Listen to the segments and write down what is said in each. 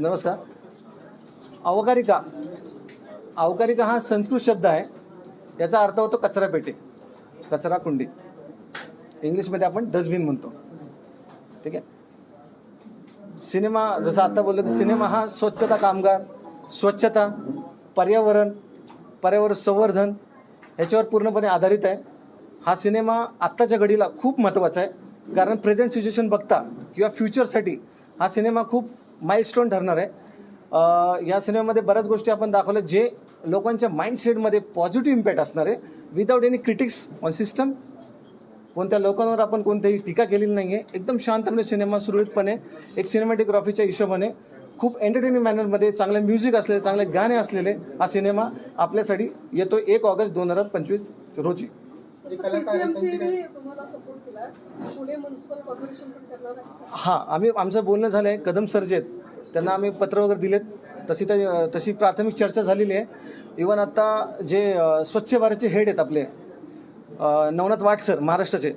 नमस्कार. अवकारिका. अवकारिका हा संस्कृत शब्द आहे. याचा अर्थ होतो कचरा पेटी. कचरा कुंडी. इंग्लिशमध्ये आपण डस्टबिन म्हणतो. ठीक आहे? सिनेमा जसं आता बोललो की सिनेमा हा स्वच्छता कामगार स्वच्छता पर्यावरण पर्यावरण संवर्धन ह्याच्यावर पूर्णपणे आधारित आहे. हा सिनेमा आत्ताच्या घडीला खूप महत्त्वाचा आहे. कारण प्रेझेंट सिच्युएशन बघता किंवा फ्युचरसाठी हा सिनेमा खूप माइलस्टोन ठरणार आहे. या सिनेमामध्ये बऱ्याच गोष्टी आपण दाखवल्या जे लोकांच्या माइंडसेटमध्ये पॉझिटिव्ह इम्पॅक्ट असणार आहे. Without any critics on system कोणत्या लोकांवर आपण कोणतीही टीका केलेली नाही आहे एकदम शांतपणे सिनेमा सुरळीतपणे एक सिनेमॅटोग्राफीच्या हिशोबाने खूप एंटरटेनिंग मॅनरमध्ये चांगले म्युझिक असलेले चांगले गाणे असलेले हा सिनेमा आपल्यासाठी येतो एक ऑगस्ट दोन हजार पंचवीस रोजी. हां आम्ही आमचं बोलणं झालं आहे कदम सर जे त्यांना आम्ही पत्र वगैरे दिलेत. तशी त्या तशी प्राथमिक चर्चा झालेली आहे. इवन आत्ता जे स्वच्छ भारतचे हेड आहेत आपले नवनाथ वाट सर महाराष्ट्राचे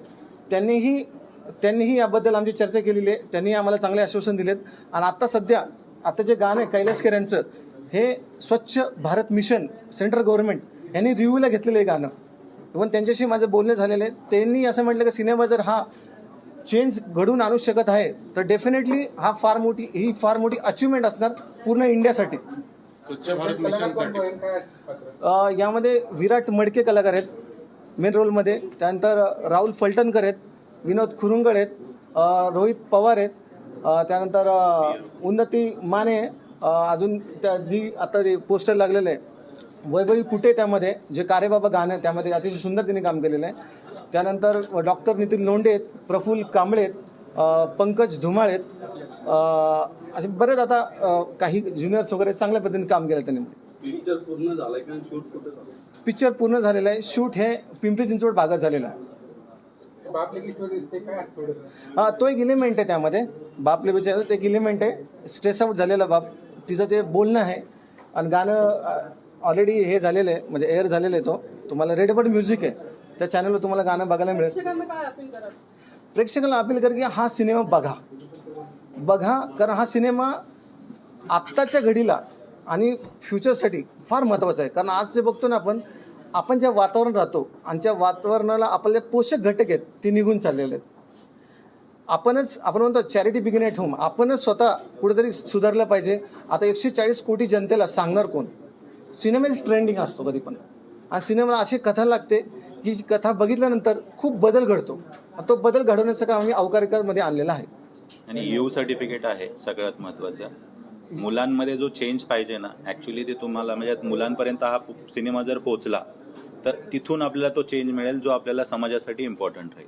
त्यांनीही त्यांनीही याबद्दल आमची चर्चा केलेली आहे. त्यांनी आम्हाला चांगले आश्वासन दिलेत. आणि आत्ता सध्या आता जे गाणं आहे कैलासकर यांचं हे स्वच्छ भारत मिशन सेंट्रल गव्हर्नमेंट यांनी रिव्ह्यूला घेतलेलं आहे गाणं. इवन त्यांच्याशी माझं बोलणं झालेलं आहे त्यांनी असं म्हटलं की सिनेमा जर हा चेंज घडून आणू शकत आहे तर डेफिनेटली हा फार मोठी ही फार मोठी अचिव्हमेंट असणार पूर्ण इंडियासाठी. स्वच्छ भारत मिशनसाठी. अ, यामध्ये विराट मडके कलाकार आहेत मेन रोलमध्ये त्यानंतर राहुल फलटणकर आहेत विनोद खुरुंगड आहेत रोहित पवार आहेत त्यानंतर उन्नती माने अजून त्या जी आता जे पोस्टर लागलेलं आहे वैभवी कुटे त्यामध्ये जे कारेबाबा गाणं आहे त्यामध्ये अतिशय सुंदर तिने काम केलेलं आहे. त्यानंतर डॉक्टर नितीन लोंढे आहेत प्रफुल्ल कांबळे आहेत पंकज धुमाळ आहेत असे बरेच आता काही ज्युनियर्स वगैरे चांगल्या पद्धतीने काम केलं त्यांनी. पिक्चर पूर्ण झालाय का? शूट कुठे झालं पिक्चर पूर्ण झालेलं आहे. शूट हे पिंपरी चिंचवड भागात झालेलं आहे. बापले की स्टोरी दिसते काय थोडस. हा तो एक इलिमेंट आहे त्यामध्ये. बाप लेबीचं एक इलिमेंट आहे. स्ट्रेस आउट झालेला बाप. तिचं ते बोलणं आहे. आणि गाणं ऑलरेडी हे झालेलं आहे म्हणजे एअर झालेलं आहे तो. तुम्हाला रेडबर्ड म्युझिक आहे. त्या चॅनलवर तुम्हाला गाणं बघायला मिळेल. प्रेक्षकांना अपील कर की हा सिनेमा बघा. बघा कारण हा सिनेमा आत्ताच्या घडीला आणि फ्युचरसाठी फार महत्त्वाचा आहे. कारण आज जे बघतो ना आपण आपण ज्या वातावरण राहतो आणि ज्या वातावरणाला आपले पोषक घटक आहेत ते निघून चाललेले आहेत. आपणच आपण म्हणतो चॅरिटी बिगिन एट होम आपणच स्वतः कुठेतरी सुधारलं पाहिजे. आता एकशे चाळीस कोटी जनतेला सांगणार कोण? सिनेमेच ट्रेंडिंग असतो कधी पण. आणि सिनेमाला अशी कथा लागते की जी कथा बघितल्यानंतर खूप बदल घडतो. तो बदल घडवण्याचं काम आम्ही अवकारिकामध्ये आणलेला आहे. आणि यू सर्टिफिकेट आहे सगळ्यात महत्वाचं. मुलांमध्ये जो चेंज पाहिजे ना ॲक्च्युली ते तुम्हाला म्हणजे मुलांपर्यंत हा सिनेमा जर पोचला तर तिथून आपल्याला तो चेंज मिळेल जो आपल्याला समाजासाठी इम्पॉर्टंट राहील.